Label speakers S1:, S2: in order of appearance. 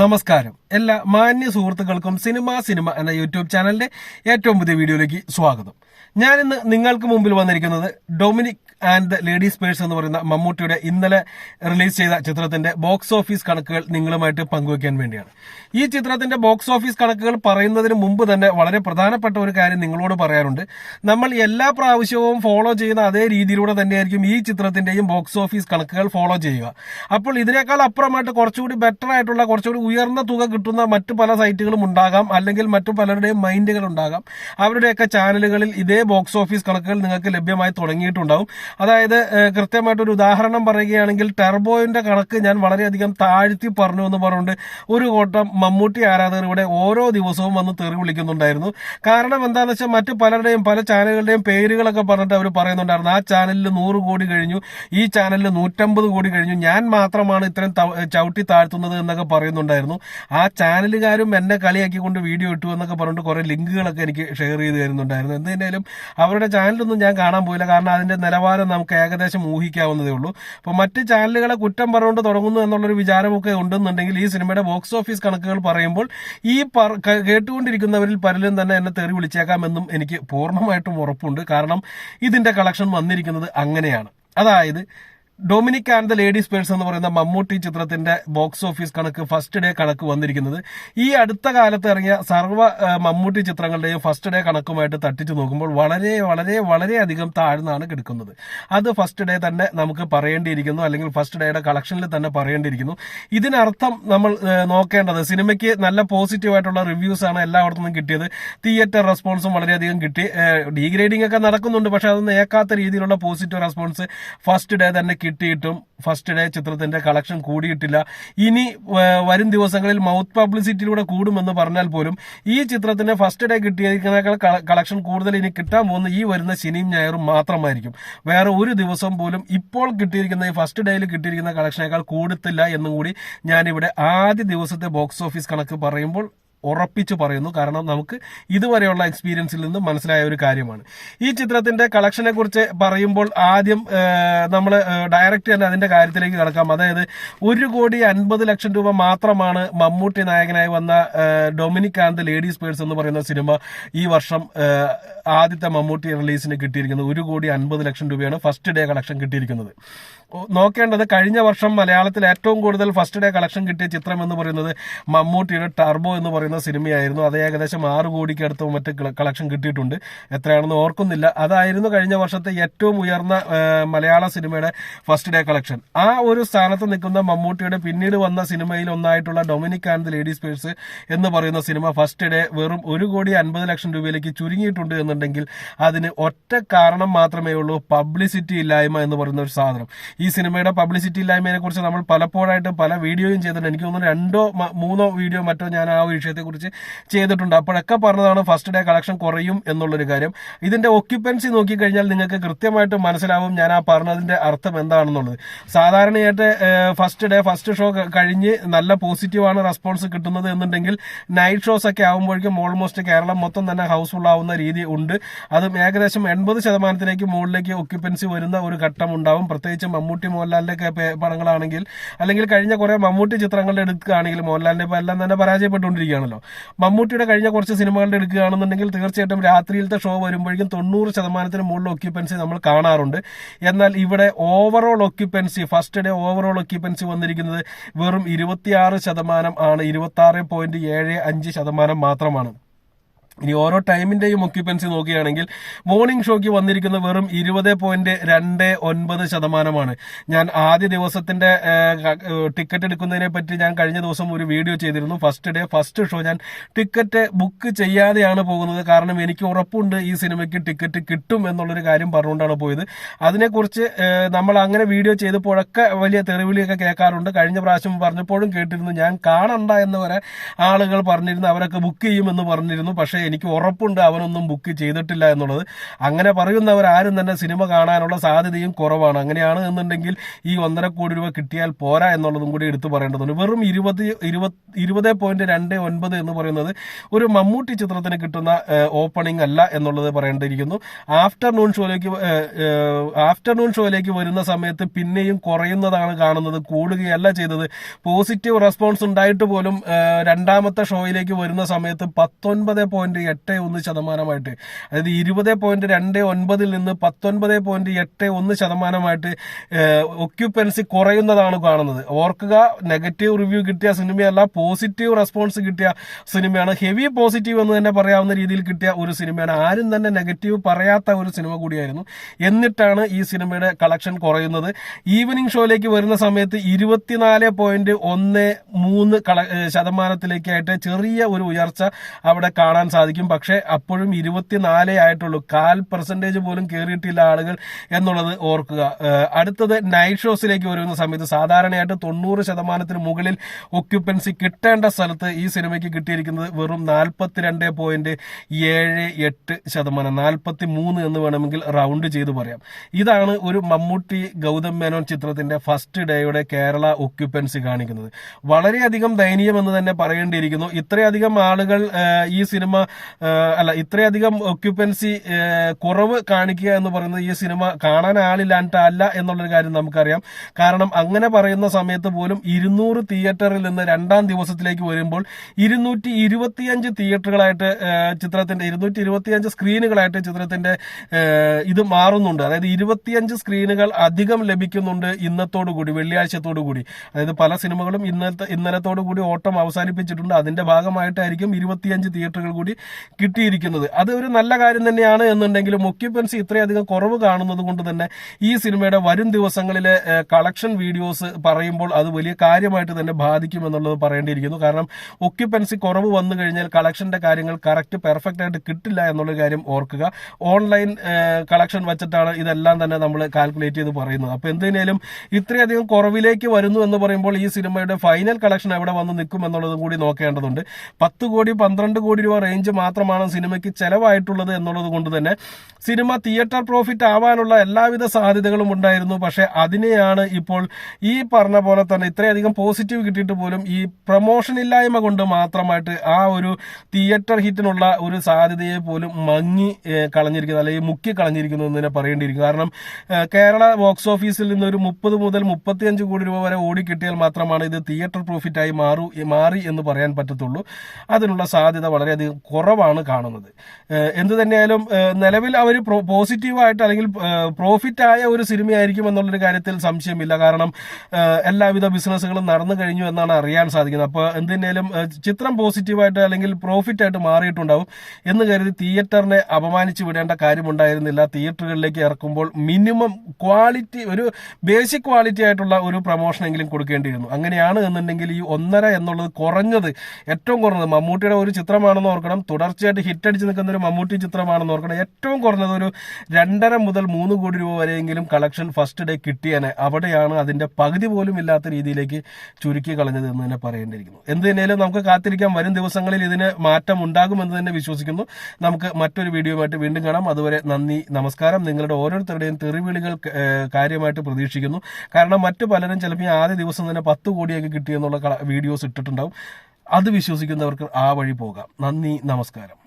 S1: നമസ്കാരം. എല്ലാ മാന്യ സുഹൃത്തുക്കൾക്കും സിനിമ സിനിമ എന്ന യൂട്യൂബ് ചാനലിന്റെ ഏറ്റവും പുതിയ വീഡിയോയിലേക്ക് സ്വാഗതം. ഞാൻ ഇന്ന് നിങ്ങൾക്ക് മുമ്പിൽ വന്നിരിക്കുന്നത് Dominic and the ladies purse എന്ന് പറയുന്ന മമ്മൂട്ടിയുടെ ഇന്നലെ റിലീസ് ചെയ്ത ചിത്രത്തിന്റെ ബോക്സ് ഓഫീസ് കണക്കുകൾ നിങ്ങളുമായിട്ട് പങ്കുവയ്ക്കാൻ വേണ്ടിയാണ്. ഈ ചിത്രത്തിന്റെ ബോക്സ് ഓഫീസ് കണക്കുകൾ പറയുന്നതിന് മുമ്പ് തന്നെ വളരെ പ്രധാനപ്പെട്ട ഒരു കാര്യം നിങ്ങളോട് പറയാറുണ്ട്. നമ്മൾ എല്ലാ പ്രാവശ്യവും ഫോളോ ചെയ്യുന്ന അതേ രീതിയിലൂടെ തന്നെയായിരിക്കും ഈ ചിത്രത്തിന്റെയും ബോക്സ് ഓഫീസ് കണക്കുകൾ ഫോളോ ചെയ്യുക. അപ്പോൾ ഇതിനേക്കാൾ അപ്പുറമായിട്ട് കുറച്ചുകൂടി ബെറ്റർ ആയിട്ടുള്ള കുറച്ചുകൂടി ഉയർന്ന തുക കിട്ടുന്ന മറ്റു പല സൈറ്റുകളും ഉണ്ടാകാം. അല്ലെങ്കിൽ മറ്റു പലരുടെയും മൈൻഡുകൾ ഉണ്ടാകാം. അവരുടെയൊക്കെ ചാനലുകളിൽ ഇതേ ബോക്സ് ഓഫീസ് കണക്കുകൾ നിങ്ങൾക്ക് ലഭ്യമായി തുടങ്ങിയിട്ടുണ്ടാവും. അതായത് കൃത്യമായിട്ട് ഒരു ഉദാഹരണം പറയുകയാണെങ്കിൽ ടെർബോയിന്റെ കണക്ക് ഞാൻ വളരെയധികം താഴ്ത്തി പറഞ്ഞു എന്ന് പറഞ്ഞുകൊണ്ട് ഒരു കൂട്ടം മമ്മൂട്ടി ആരാധകർ ഇവിടെ ഓരോ ദിവസവും വന്ന് തെറി വിളിക്കുന്നുണ്ടായിരുന്നു. കാരണം എന്താണെന്ന് വെച്ചാൽ മറ്റു പലരുടെയും പല ചാനലുകളുടെയും പേരുകളൊക്കെ പറഞ്ഞിട്ട് അവർ പറയുന്നുണ്ടായിരുന്നു. ആ ചാനലിൽ നൂറ് കോടി കഴിഞ്ഞു ഈ ചാനലിൽ നൂറ്റമ്പത് കോടി കഴിഞ്ഞു. ഞാൻ മാത്രമാണ് ഇത്രയും ചവിട്ടി താഴ്ത്തുന്നത് എന്നൊക്കെ പറയുന്നുണ്ടായിരുന്നു ആ ചാനലുകാരും എന്നെ കളിയാക്കിക്കൊണ്ട് വീഡിയോ ഇട്ടു എന്നൊക്കെ പറഞ്ഞിട്ട് കുറേ ലിങ്കുകളൊക്കെ എനിക്ക് ഷെയർ ചെയ്ത് തരുന്നുണ്ടായിരുന്നു. എന്തിനാലും അവരുടെ ചാനലൊന്നും ഞാൻ കാണാൻ പോയില്ല. കാരണം അതിന്റെ നിലവാരം നമുക്ക് ഏകദേശം ഊഹിക്കാവുന്നതേ ഉള്ളൂ. അപ്പോൾ മറ്റ് ചാനലുകളെ കുറ്റം പറഞ്ഞുകൊണ്ട് തുടങ്ങുന്നു എന്നുള്ളൊരു വിചാരമൊക്കെ ഉണ്ടെന്നുണ്ടെങ്കിൽ ഈ സിനിമയുടെ ബോക്സ് ഓഫീസ് കണക്കുകൾ പറയുമ്പോൾ ഈ കേട്ടുകൊണ്ടിരിക്കുന്നവരിൽ പലരും തന്നെ എന്നെ തെറി വിളിച്ചേക്കാമെന്നും എനിക്ക് പൂർണമായിട്ടും ഉറപ്പുണ്ട്. കാരണം ഇതിന്റെ കളക്ഷൻ വന്നിരിക്കുന്നത് അങ്ങനെയാണ്. അതായത് Dominic and the ladies purse എന്ന് പറയുന്ന മമ്മൂട്ടി ചിത്രത്തിന്റെ ബോക്സ് ഓഫീസ് കണക്ക് ഫസ്റ്റ് ഡേ കണക്ക് വന്നിരിക്കുന്നത്. ഈ അടുത്ത കാലത്ത് ഇറങ്ങിയ സർവ മമ്മൂട്ടി ചിത്രങ്ങളുടെയും ഫസ്റ്റ് ഡേ കണക്കുമായിട്ട് തട്ടിച്ചു നോക്കുമ്പോൾ വളരെ വളരെ വളരെ അധികം താഴ്ന്നാണ് കിടക്കുന്നത്. അത് ഫസ്റ്റ് ഡേ തന്നെ നമുക്ക് പറയേണ്ടിയിരിക്കുന്നു അല്ലെങ്കിൽ ഫസ്റ്റ് ഡേയുടെ കളക്ഷനിൽ തന്നെ പറയേണ്ടിയിരിക്കുന്നു. ഇതിനർത്ഥം നമ്മൾ നോക്കേണ്ടത് സിനിമയ്ക്ക് നല്ല പോസിറ്റീവായിട്ടുള്ള റിവ്യൂസ് ആണ് എല്ലായിടത്തും നിന്നും കിട്ടിയത്. തിയേറ്റർ റെസ്പോൺസും വളരെയധികം കിട്ടി. ഡീഗ്രേഡിംഗ് ഒക്കെ നടക്കുന്നുണ്ട് പക്ഷെ അതൊന്നും ഏക്കാത്ത രീതിയിലുള്ള പോസിറ്റീവ് റെസ്പോൺസ് ഫസ്റ്റ് ഡേ തന്നെ കിട്ടിയിട്ടും ഫസ്റ്റ് ഡേ ചിത്രത്തിന്റെ കളക്ഷൻ കൂടിയിട്ടില്ല. ഇനി വരും ദിവസങ്ങളിൽ മൗത്ത് പബ്ലിസിറ്റിയിലൂടെ കൂടുമെന്ന് പറഞ്ഞാൽ പോലും ഈ ചിത്രത്തിന് ഫസ്റ്റ് ഡേ കിട്ടിയതിനേക്കാൾ കളക്ഷൻ കൂടുതൽ ഇനി കിട്ടാൻ പോകുന്ന ഈ വരുന്ന ശനിയും ഞായറും മാത്രമായിരിക്കും. വേറെ ഒരു ദിവസം പോലും ഇപ്പോൾ കിട്ടിയിരിക്കുന്ന ഈ ഫസ്റ്റ് ഡേയിൽ കിട്ടിയിരിക്കുന്ന കളക്ഷനേക്കാൾ കൂടുതലില്ല എന്നും കൂടി ഞാനിവിടെ ആദ്യ ദിവസത്തെ ബോക്സ് ഓഫീസ് കണക്ക് പറയുമ്പോൾ ഉറപ്പിച്ചു പറയുന്നു. കാരണം നമുക്ക് ഇതുവരെയുള്ള എക്സ്പീരിയൻസിൽ നിന്ന് മനസ്സിലായ ഒരു കാര്യമാണ്. ഈ ചിത്രത്തിന്റെ കളക്ഷനെ കുറിച്ച് പറയുമ്പോൾ ആദ്യം നമ്മൾ ഡയറക്റ്റ് തന്നെ അതിന്റെ കാര്യത്തിലേക്ക് കടക്കാം. അതായത് ഒരു കോടി അൻപത് ലക്ഷം രൂപ മാത്രമാണ് മമ്മൂട്ടി നായകനായി വന്ന ഡൊമിനിക് ആൻഡ് ലേഡീസ് പേഴ്സ് എന്ന് പറയുന്ന സിനിമ ഈ വർഷം ആദ്യത്തെ മമ്മൂട്ടി റിലീസിന് കിട്ടിയിരിക്കുന്നത്. ഒരു കോടി അൻപത് ലക്ഷം രൂപയാണ് ഫസ്റ്റ് ഡേ കളക്ഷൻ കിട്ടിയിരിക്കുന്നത്. നോക്കേണ്ടത് കഴിഞ്ഞ വർഷം മലയാളത്തിൽ ഏറ്റവും കൂടുതൽ ഫസ്റ്റ് ഡേ കളക്ഷൻ കിട്ടിയ ചിത്രം എന്ന് പറയുന്നത് മമ്മൂട്ടിയുടെ ടർബോ എന്ന് പറയുന്ന സിനിമയായിരുന്നു. അത് ഏകദേശം ആറ് കോടിക്ക് അടുത്ത് മറ്റ് കളക്ഷൻ കിട്ടിയിട്ടുണ്ട്. എത്രയാണെന്ന് ഓർക്കുന്നില്ല. അതായിരുന്നു കഴിഞ്ഞ വർഷത്തെ ഏറ്റവും ഉയർന്ന മലയാള സിനിമയുടെ ഫസ്റ്റ് ഡേ കളക്ഷൻ ആ ഒരു സ്ഥാനത്ത് നിൽക്കുന്ന മമ്മൂട്ടിയുടെ പിന്നീട് വന്ന സിനിമയിൽ ഒന്നായിട്ടുള്ള Dominic and lady ladies purse എന്ന് പറയുന്ന സിനിമ ഫസ്റ്റ് ഡേ വെറും ഒരു കോടി അൻപത് ലക്ഷം രൂപയിലേക്ക് ചുരുങ്ങിയിട്ടുണ്ട് എന്നുണ്ടെങ്കിൽ അതിന് ഒറ്റ കാരണം മാത്രമേ ഉള്ളൂ പബ്ലിസിറ്റി ഇല്ലായ്മ എന്ന് പറയുന്ന ഒരു സാധനം. സിനിമയുടെ പബ്ലിസിറ്റി ഇല്ലായ്മയെ കുറിച്ച് നമ്മൾ പലപ്പോഴായിട്ട് പല വീഡിയോയും ചെയ്തിട്ടുണ്ട്. എനിക്ക് തോന്നുന്നു രണ്ടോ മൂന്നോ വീഡിയോ മറ്റോ ഞാൻ ആ വിഷയത്തെ കുറിച്ച് ചെയ്തിട്ടുണ്ട്. അപ്പോഴൊക്കെ പറഞ്ഞതാണ് ഫസ്റ്റ് ഡേ കളക്ഷൻ കുറയും എന്നുള്ളൊരു കാര്യം. ഇതിന്റെ ഒക്യുപ്പൻസി നോക്കിക്കഴിഞ്ഞാൽ നിങ്ങൾക്ക് കൃത്യമായിട്ട് മനസ്സിലാവും ഞാൻ ആ പറഞ്ഞതിന്റെ അർത്ഥം എന്താണെന്നുള്ളത്. സാധാരണയായിട്ട് ഫസ്റ്റ് ഡേ ഫസ്റ്റ് ഷോ കഴിഞ്ഞ് നല്ല പോസിറ്റീവാണ് റെസ്പോൺസ് കിട്ടുന്നത് എന്നുണ്ടെങ്കിൽ നൈറ്റ് ഷോസ് ഒക്കെ ആകുമ്പോഴേക്കും ഓൾമോസ്റ്റ് കേരളം മൊത്തം തന്നെ ഹൗസ്ഫുൾ ആവുന്ന രീതി ഉണ്ട്. അതും ഏകദേശം എൺപത് ശതമാനത്തിലേക്ക് മുകളിലേക്ക് ഒക്യുപ്പൻസി വരുന്ന ഒരു ഘട്ടം ഉണ്ടാവും. പ്രത്യേകിച്ച് മമ്മൂട്ടി മോഹൻലാലിന്റെ ഒക്കെ പടങ്ങളാണെങ്കിൽ അല്ലെങ്കിൽ കഴിഞ്ഞ കുറെ മമ്മൂട്ടി ചിത്രങ്ങളുടെ എടുക്കുകയാണെങ്കിൽ മോഹൻലാലിന്റെ ഇപ്പം എല്ലാം തന്നെ പരാജയപ്പെട്ടുകൊണ്ടിരിക്കുകയാണല്ലോ. മമ്മൂട്ടിയുടെ കഴിഞ്ഞ കുറച്ച് സിനിമകളുടെ എടുക്കുകയാണെന്നുണ്ടെങ്കിൽ തീർച്ചയായിട്ടും രാത്രിയിലത്തെ ഷോ വരുമ്പോഴേക്കും തൊണ്ണൂറ് ശതമാനത്തിന് മുകളിൽ ഒക്യുപ്പൻസി നമ്മൾ കാണാറുണ്ട്. എന്നാൽ ഇവിടെ overall occupancy first day overall occupancy വന്നിരിക്കുന്നത് വെറും ഇരുപത്തിയാറ് ശതമാനം ആണ്. ഇരുപത്തി ആറ് പോയിന്റ് ഏഴ് അഞ്ച് ശതമാനം മാത്രമാണ്. ഇനി ഓരോ ടൈമിന്റെയും ഒക്യുപ്പൻസി നോക്കുകയാണെങ്കിൽ മോർണിംഗ് ഷോയ്ക്ക് വന്നിരിക്കുന്ന വെറും ഇരുപത് പോയിന്റ് രണ്ട് ഒൻപത് ശതമാനമാണ്. ഞാൻ ആദ്യ ദിവസത്തിന്റെ ടിക്കറ്റ് എടുക്കുന്നതിനെ പറ്റി ഞാൻ കഴിഞ്ഞ ദിവസം ഒരു വീഡിയോ ചെയ്തിരുന്നു. ഫസ്റ്റ് ഡേ ഫസ്റ്റ് ഷോ ഞാൻ ടിക്കറ്റ് ബുക്ക് ചെയ്യാതെയാണ് പോകുന്നത്. കാരണം എനിക്ക് ഉറപ്പുണ്ട് ഈ സിനിമയ്ക്ക് ടിക്കറ്റ് കിട്ടും എന്നുള്ളൊരു കാര്യം പറഞ്ഞുകൊണ്ടാണ് പോയത്. അതിനെക്കുറിച്ച് നമ്മൾ അങ്ങനെ വീഡിയോ ചെയ്തപ്പോഴൊക്കെ വലിയ തെറിവിളിയൊക്കെ കേൾക്കാറുണ്ട്. കഴിഞ്ഞ പ്രാവശ്യം പറഞ്ഞപ്പോഴും കേട്ടിരുന്നു. ഞാൻ കാണണ്ട എന്ന് വരെ ആളുകൾ പറഞ്ഞിരുന്നു. അവരൊക്കെ ബുക്ക് ചെയ്യുമെന്ന് പറഞ്ഞിരുന്നു. പക്ഷേ എനിക്ക് ഉറപ്പുണ്ട് അവനൊന്നും ബുക്ക് ചെയ്തിട്ടില്ല എന്നുള്ളത്. അങ്ങനെ പറയുന്നവർ ആരും തന്നെ സിനിമ കാണാനുള്ള സാധ്യതയും കുറവാണ്. അങ്ങനെയാണ് എന്നുണ്ടെങ്കിൽ ഈ ഒന്നര കോടി രൂപ കിട്ടിയാൽ പോരാ എന്നുള്ളതും കൂടി എടുത്തു പറയേണ്ടതുണ്ട്. വെറും ഇരുപത് ഇരുപത് ഇരുപത് പോയിന്റ് രണ്ട് ഒൻപത് എന്ന് പറയുന്നത് ഒരു മമ്മൂട്ടി ചിത്രത്തിന് കിട്ടുന്ന ഓപ്പണിംഗ് അല്ല എന്നുള്ളത് പറയേണ്ടിയിരിക്കുന്നു. ആഫ്റ്റർനൂൺ ഷോയിലേക്ക് ആഫ്റ്റർനൂൺ ഷോയിലേക്ക് വരുന്ന സമയത്ത് പിന്നെയും കുറയുന്നതാണ് കാണുന്നത്. കൂടുകയല്ല ചെയ്തത്. പോസിറ്റീവ് റെസ്പോൺസ് ഉണ്ടായിട്ട് പോലും രണ്ടാമത്തെ ഷോയിലേക്ക് വരുന്ന സമയത്ത് പത്തൊൻപത് പോയിന്റ് എട്ട് ഒന്ന് ശതമാനമായിട്ട്. അതായത് ഇരുപത് പോയിന്റ് രണ്ട് ഒൻപതിൽ നിന്ന് പത്തൊൻപത് പോയിന്റ് എട്ട് ഒന്ന് ശതമാനമായിട്ട് ഒക്യുപ്പൻസി കുറയുന്നതാണ് കാണുന്നത്. ഓർക്കുക നെഗറ്റീവ് റിവ്യൂ കിട്ടിയ സിനിമയല്ല പോസിറ്റീവ് റെസ്പോൺസ് കിട്ടിയ സിനിമയാണ്. ഹെവി പോസിറ്റീവ് എന്ന് തന്നെ പറയാവുന്ന രീതിയിൽ കിട്ടിയ ഒരു സിനിമയാണ്. ആരും തന്നെ നെഗറ്റീവ് പറയാത്ത ഒരു സിനിമ കൂടിയായിരുന്നു. എന്നിട്ടാണ് ഈ സിനിമയുടെ കളക്ഷൻ കുറയുന്നത്. ഈവനിങ് ഷോയിലേക്ക് വരുന്ന സമയത്ത് ഇരുപത്തിനാല് പോയിന്റ് ഒന്ന് മൂന്ന് ശതമാനത്തിലേക്കായിട്ട് ചെറിയ ഒരു ഉയർച്ച അവിടെ കാണാൻ സാധിക്കും. പക്ഷേ അപ്പോഴും ഇരുപത്തിനാലേ ആയിട്ടുള്ളൂ. കാൽ പെർസെന്റേജ് പോലും കയറിയിട്ടില്ല ആളുകൾ എന്നുള്ളത് ഓർക്കുക. അടുത്തത് നൈറ്റ് ഷോസിലേക്ക് വരുന്ന സമയത്ത് സാധാരണയായിട്ട് തൊണ്ണൂറ് ശതമാനത്തിന് മുകളിൽ ഒക്യുപ്പൻസി കിട്ടേണ്ട സ്ഥലത്ത് ഈ സിനിമയ്ക്ക് കിട്ടിയിരിക്കുന്നത് വെറും നാൽപ്പത്തിരണ്ട് പോയിന്റ് ഏഴ് എട്ട് ശതമാനം. നാൽപ്പത്തി മൂന്ന് എന്ന് വേണമെങ്കിൽ റൗണ്ട് ചെയ്ത് പറയാം. ഇതാണ് ഒരു മമ്മൂട്ടി ഗൗതം മേനോൻ ചിത്രത്തിന്റെ ഫസ്റ്റ് ഡേയുടെ കേരള ഒക്യുപ്പൻസി കാണിക്കുന്നത്. വളരെയധികം ദയനീയമെന്ന് തന്നെ പറയേണ്ടിയിരിക്കുന്നു. ഇത്രയധികം ആളുകൾ ഈ സിനിമ അല്ല ഇത്രയധികം ഒക്യുപ്പൻസി കുറവ് കാണിക്കുക എന്ന് പറയുന്നത് ഈ സിനിമ കാണാൻ ആളില്ലാണ്ടല്ല എന്നുള്ളൊരു കാര്യം നമുക്കറിയാം. കാരണം അങ്ങനെ പറയുന്ന സമയത്ത് പോലും ഇരുന്നൂറ് തിയേറ്ററിൽ നിന്ന് രണ്ടാം ദിവസത്തിലേക്ക് വരുമ്പോൾ ഇരുന്നൂറ്റി ഇരുപത്തിയഞ്ച് തിയേറ്ററുകളായിട്ട് ചിത്രത്തിന്റെ ഇരുന്നൂറ്റി ഇരുപത്തിയഞ്ച് സ്ക്രീനുകളായിട്ട് ചിത്രത്തിന്റെ ഇത് മാറുന്നുണ്ട്. അതായത് ഇരുപത്തിയഞ്ച് സ്ക്രീനുകൾ അധികം ലഭിക്കുന്നുണ്ട് ഇന്നത്തോടു കൂടി കൂടി. അതായത് പല സിനിമകളും ഇന്നത്തെ ഇന്നലത്തോടു കൂടി ഓട്ടം അവസാനിപ്പിച്ചിട്ടുണ്ട്. അതിന്റെ ഭാഗമായിട്ടായിരിക്കും ഇരുപത്തിയഞ്ച് തിയേറ്ററുകൾ കൂടി കിട്ടിയിരിക്കുന്നത്. അത് ഒരു നല്ല കാര്യം തന്നെയാണ് എന്നുണ്ടെങ്കിലും ഒക്യുപ്പൻസി ഇത്രയധികം കുറവ് കാണുന്നത് കൊണ്ട് തന്നെ ഈ സിനിമയുടെ വരും ദിവസങ്ങളിലെ കളക്ഷൻ വീഡിയോസ് പറയുമ്പോൾ അത് വലിയ കാര്യമായിട്ട് തന്നെ ബാധിക്കുമെന്നുള്ളത് പറയേണ്ടിയിരിക്കുന്നു. കാരണം ഒക്യുപ്പൻസി കുറവ് വന്നു കഴിഞ്ഞാൽ കളക്ഷന്റെ കാര്യങ്ങൾ കറക്റ്റ് പെർഫെക്റ്റ് ആയിട്ട് കിട്ടില്ല എന്നുള്ള കാര്യം ഓർക്കുക. ഓൺലൈൻ കളക്ഷൻ വച്ചിട്ടാണ് ഇതെല്ലാം തന്നെ നമ്മൾ കാൽക്കുലേറ്റ് ചെയ്ത് പറയുന്നത്. അപ്പോൾ എന്തിനേലും ഇത്രയധികം കുറവിലേക്ക് വരുന്നു എന്ന് പറയുമ്പോൾ ഈ സിനിമയുടെ ഫൈനൽ കളക്ഷൻ എവിടെ വന്ന് നിൽക്കും എന്നുള്ളതും കൂടി നോക്കേണ്ടതുണ്ട്. പത്ത് കോടി പന്ത്രണ്ട് കോടി രൂപ റേഞ്ച് മാത്രമാണ് സിനിമയ്ക്ക് ചെലവായിട്ടുള്ളത് എന്നുള്ളത് കൊണ്ട് തന്നെ സിനിമ തിയേറ്റർ പ്രോഫിറ്റ് ആവാനുള്ള എല്ലാവിധ സാധ്യതകളും ഉണ്ടായിരുന്നു. പക്ഷേ അതിനെയാണ് ഇപ്പോൾ ഈ പറഞ്ഞ പോലെ തന്നെ ഇത്രയധികം പോസിറ്റീവ് കിട്ടിയിട്ട് പോലും ഈ പ്രൊമോഷൻ ഇല്ലായ്മ കൊണ്ട് മാത്രമായിട്ട് ആ ഒരു തിയേറ്റർ ഹിറ്റിനുള്ള ഒരു സാധ്യതയെ പോലും മങ്ങി കളഞ്ഞിരിക്കുന്നത് കളഞ്ഞിരിക്കുന്നു. അല്ലെങ്കിൽ മുക്കി കളഞ്ഞിരിക്കുന്നു എന്ന് തന്നെ പറയേണ്ടിയിരിക്കും കാരണം കേരള ബോക്സ് ഓഫീസിൽ നിന്ന് ഒരു മുപ്പത് മുതൽ മുപ്പത്തിയഞ്ച് കോടി രൂപ വരെ ഓടിക്കിട്ടിയാൽ മാത്രമാണ് ഇത് തിയേറ്റർ പ്രോഫിറ്റായി മാറൂ മാറി എന്ന് പറയാൻ പറ്റത്തുള്ളൂ. അതിനുള്ള സാധ്യത വളരെയധികം കുറവാണ് കാണുന്നത്. എന്തു തന്നെയായാലും നിലവിൽ അവർ പോസിറ്റീവായിട്ട് അല്ലെങ്കിൽ പ്രോഫിറ്റ് ആയ ഒരു സിനിമയായിരിക്കും എന്നുള്ളൊരു കാര്യത്തിൽ സംശയമില്ല. കാരണം എല്ലാവിധ ബിസിനസ്സുകളും നടന്നു കഴിഞ്ഞു എന്നാണ് അറിയാൻ സാധിക്കുന്നത്. അപ്പോൾ എന്ത് ചിത്രം പോസിറ്റീവായിട്ട് അല്ലെങ്കിൽ പ്രോഫിറ്റ് ആയിട്ട് മാറിയിട്ടുണ്ടാവും എന്ന് കരുതി തിയേറ്ററിനെ അപമാനിച്ച് വിടേണ്ട കാര്യമുണ്ടായിരുന്നില്ല. തിയേറ്ററുകളിലേക്ക് ഇറക്കുമ്പോൾ മിനിമം ക്വാളിറ്റി ഒരു ബേസിക് ക്വാളിറ്റി ആയിട്ടുള്ള ഒരു പ്രൊമോഷനെങ്കിലും കൊടുക്കേണ്ടിയിരുന്നു. അങ്ങനെയാണ് എന്നുണ്ടെങ്കിൽ ഈ ഒന്നര എന്നുള്ളത് കുറഞ്ഞത് ഏറ്റവും കുറഞ്ഞത്. മമ്മൂട്ടിയുടെ ഒരു ചിത്രമാണെന്ന് ഓർക്കണം. തുടർച്ചയായിട്ട് ഹിറ്റ് അടിച്ച് നിൽക്കുന്ന ഒരു മമ്മൂട്ടി ചിത്രമാണെന്ന് ഓർക്കണം. ഏറ്റവും കുറഞ്ഞത് ഒരു രണ്ടര മുതൽ മൂന്ന് കോടി രൂപ വരെയെങ്കിലും കളക്ഷൻ ഫസ്റ്റ് ഡേ കിട്ടിയനെ. അവിടെയാണ് അതിന്റെ പകുതി പോലും ഇല്ലാത്ത രീതിയിലേക്ക് ചുരുക്കി കളഞ്ഞത് എന്ന് തന്നെ പറയേണ്ടിയിരിക്കുന്നു. എന്ത് തന്നെയാലും നമുക്ക് കാത്തിരിക്കാം. വരും ദിവസങ്ങളിൽ ഇതിന് മാറ്റം ഉണ്ടാകുമെന്ന് തന്നെ വിശ്വസിക്കുന്നു. നമുക്ക് മറ്റൊരു വീഡിയോയുമായിട്ട് വീണ്ടും കാണാം. അതുവരെ നന്ദി നമസ്കാരം. നിങ്ങളുടെ ഓരോരുത്തരുടെയും തെറിവിളികൾ കാര്യമായിട്ട് പ്രതീക്ഷിക്കുന്നു. കാരണം മറ്റു പലരും ചിലപ്പോൾ ആദ്യ ദിവസം തന്നെ പത്ത് കോടിയൊക്കെ കിട്ടിയെന്നുള്ള വീഡിയോസ് ഇട്ടിട്ടുണ്ടാവും. അത് വിശ്വസിക്കുന്നവർക്ക് ആ വഴി പോകാം. നന്ദി നമസ്കാരം.